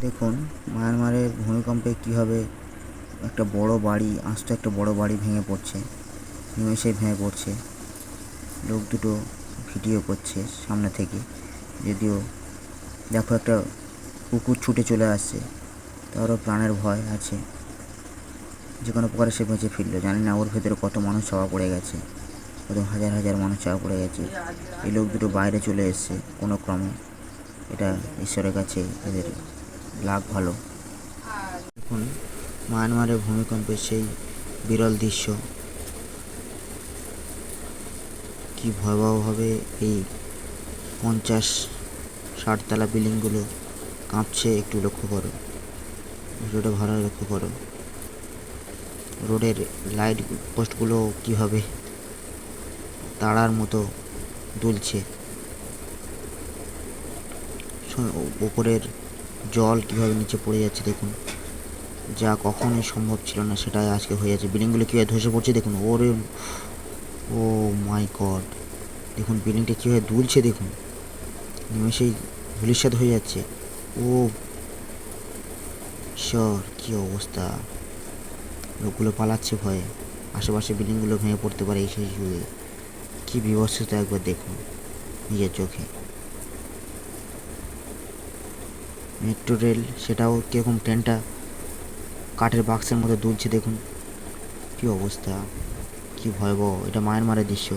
দেখুন, মায়ানমারের ভূমিকম্পে কীভাবে একটা বড় বাড়ি, আস্ত একটা বড় বাড়ি ভেঙে পড়ছে। নিমেষেই ভেঙে পড়ছে। লোক দুটো ভিডিও করছে সামনে থেকে। যদিও দেখো একটা কুকুর ছুটে চলে আসছে। তারও প্রাণের ভয় আছে। যে কোনো প্রকারে সে বেঁচে ফিরলো। জানি না ওর ভেতরে কত মানুষ চাপা পড়ে গেছে। কত হাজার হাজার মানুষ চাপা পড়ে গেছে। এই লোক দুটো বাইরে চলে এসছে কোনো ক্রমে। এটা ঈশ্বরের কাছে এদের লাভ ভালো। দেখুন মায়ানমারের ভূমিকম্পের সেই বিরল দৃশ্য। কি ভয়াবহভাবে এই পঞ্চাশ ষাটতলা বিল্ডিংগুলো কাঁপছে একটু লক্ষ্য করো। ভিডিওটা ভালো লক্ষ্য করো। রোডের লাইট পোস্টগুলো কীভাবে তারার মতো দুলছে। ওপরের জল কীভাবে নিচে পড়ে যাচ্ছে দেখুন। যা কখনোই সম্ভব ছিল না, সেটাই আজকে হয়ে যাচ্ছে। বিল্ডিংগুলো কীভাবে ধসে পড়ছে দেখুন। ওরে, ও মাই গড। দেখুন বিল্ডিংটা কীভাবে দুলছে দেখুন। নিমেষেই ধূলিসাৎ হয়ে যাচ্ছে। ও, ঈশ্বর, কী অবস্থা? লোকগুলো পালাচ্ছে ভয়ে। আশেপাশে বিল্ডিংগুলো ভেঙে পড়তে পারে এই সেই কী বিভৎসতা একবার দেখুন নিজের চোখে। মেট্রো রেল সেটাও কীরকম ট্রেনটা কাঠের বাক্সের মধ্যে দুলছে দেখুন। কি অবস্থা, কী ভয়াবহ, এটা মায়ানমারের দৃশ্য।